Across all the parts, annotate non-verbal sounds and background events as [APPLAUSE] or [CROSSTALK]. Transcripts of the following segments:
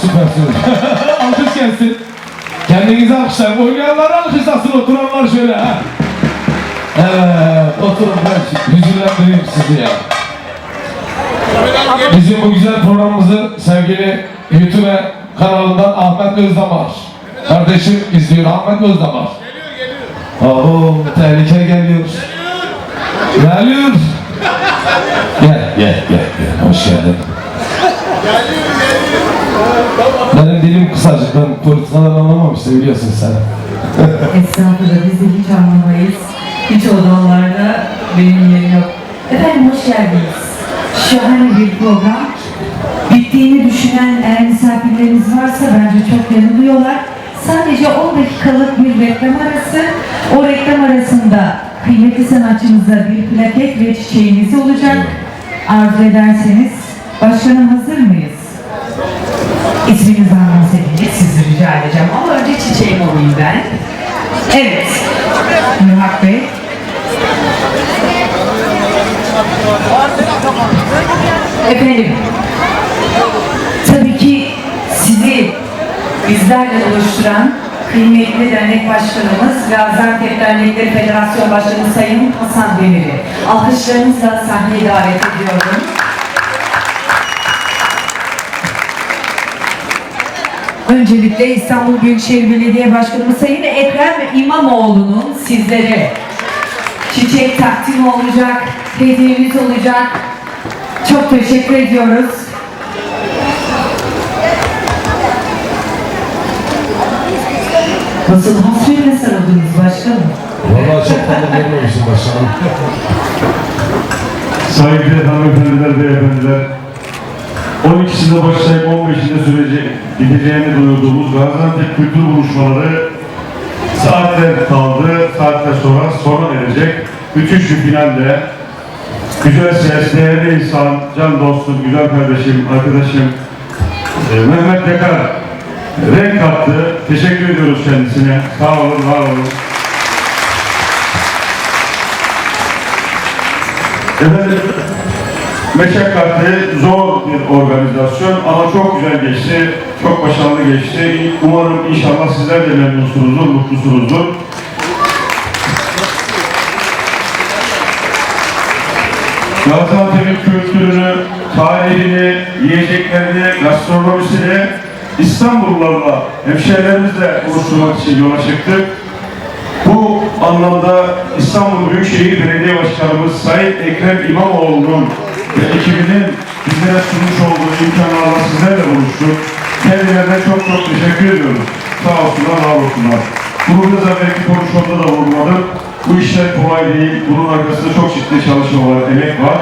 süpersiniz. [LAUGHS] Alkış gelsin. Kendinize alkışlayın. Oynayanlar alkışlasın, oturanlar şöyle. Ha. Evet, oturun ben hüzünlendireyim sizi ya. Bizim bu güzel programımızı sevgili YouTube kanalından Ahmet Özdamar. Kardeşim izliyor, Ahmet Özdamar. Oo, tehlike geliyor. Geliyor. Gel, gel, gel, gel. Hoş geldin. Benim dilim kısacık, ben politikadan anlamam işte biliyorsun sen. Estağfurullah biz de hiç anlamayız. Hiç odalarda benim yerim yok. Efendim hoş geldiniz. Şahane bir program. Bittiğini düşünen eğer misafirleriniz varsa bence çok yanılıyorlar. Sadece 10 dakikalık bir reklam arası. O reklam arasında kıymetli sanatçımıza bir plaket ve çiçeğimiz olacak. Arzu ederseniz başkanım hazır mıyız? İsminizi anons edince sizi rica edeceğim ama önce çiçeğim olayım ben. Evet. Murat Bey. Efendim. Tabii ki sizi bizlerle buluşturan kıymetli dernek başkanımız Gaziantep Dernekleri Federasyon Başkanı Sayın Hasan Demir'i alkışlarınızla sahneye davet ediyorum. Öncelikle İstanbul Büyükşehir Belediye Başkanımız Sayın Ekrem İmamoğlu'nun sizlere çiçek takdim olacak, hediyemiz olacak. Çok teşekkür ediyoruz. Nasıl hasretle sarıldınız başkanım? Vallahi çok fazla görmemişim başkanım. Saygıdeğer hanımefendiler, beyefendiler, 12'sinde başlayıp 15'inde süreci gideceğini duyurduğumuz Gaziantep Kültür Buluşmaları saatler kaldı, saatler sonra sona erecek. Bir finalde güzel ses, değerli insan, can dostum, güzel kardeşim, arkadaşım e, Mehmet Yakar renk kattı. Teşekkür ediyoruz kendisine. Sağ olun, var olun. Efendim, meşakkatli, zor bir organizasyon ama çok güzel geçti, çok başarılı geçti. Umarım inşallah sizler de memnunsunuzdur, mutlusunuzdur. Gaziantep'in kültürünü, tarihini, yiyeceklerini, gastronomisini İstanbullularla, hemşehrilerimizle oluşturmak için yola çıktık. Bu anlamda İstanbul Büyükşehir Belediye Başkanımız Sayın Ekrem İmamoğlu'nun ekibinin bizlere sunmuş olduğu imkanlarla sizlerle buluştuk. Kendilerine çok çok teşekkür ediyoruz. Sağ olsunlar, var olsunlar. Bunu da belki konuşmamda da vurguladım. Bu işler kolay değil. Bunun arkasında çok ciddi çalışma var, emek var.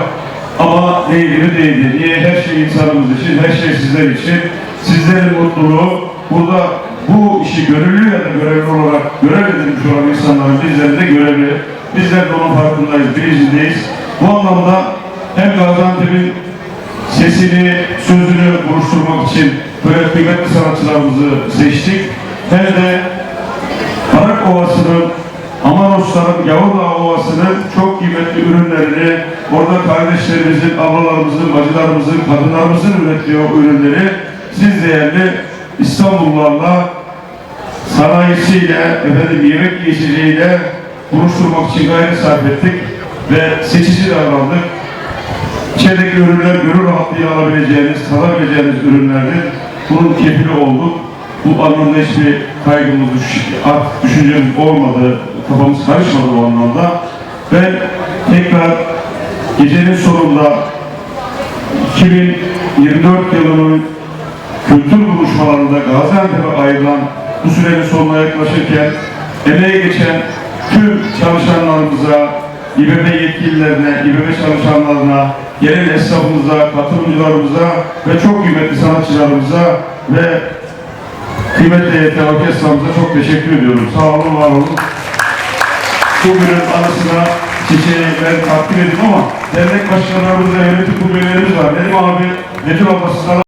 Ama değdi mi değdi. Niye? Her şey insanımız için, her şey sizler için. Sizlerin mutluluğu, burada bu işi gönüllü ya da görevli olarak görev edilmiş olan insanların bizler de görevli. Bizler de onun farkındayız, bilincindeyiz. Bu anlamda hem Gaziantep'in sesini, sözünü buluşturmak için böyle kıymetli sanatçılarımızı seçtik. Hem de Arak Ovası'nın, Amanosların, Yavurdağ Ovası'nın çok kıymetli ürünlerini, orada kardeşlerimizin, ablalarımızın, bacılarımızın, kadınlarımızın ürettiği o ürünleri siz değerli İstanbullularla sanayisiyle, efendim yemek yiyeceğiyle buluşturmak için gayret sarf ettik ve seçici davrandık. İçerideki ürünler gönül rahatlığıyla alabileceğiniz, tadabileceğiniz ürünlerdir. Bunun kefili olduk. Bu anlamda hiçbir kaygımız, düşüncemiz olmadı, kafamız karışmadı bu anlamda. Ben tekrar gecenin sonunda 2024 yılının kültür buluşmalarında Gaziantep'e ayrılan bu sürenin sonuna yaklaşırken emeğe geçen tüm çalışanlarımıza, İBB yetkililerine, İBB çalışanlarına, genel esnafımıza, katılımcılarımıza ve çok kıymetli sanatçılarımıza ve kıymetli EYT orkestramıza çok teşekkür ediyorum. Sağ olun, var olun. Bugünün anısına çiçeği ben takdim edeyim ama dernek başkanlarımız ve yönetim kurullarımız var. Benim abi abla sizlerle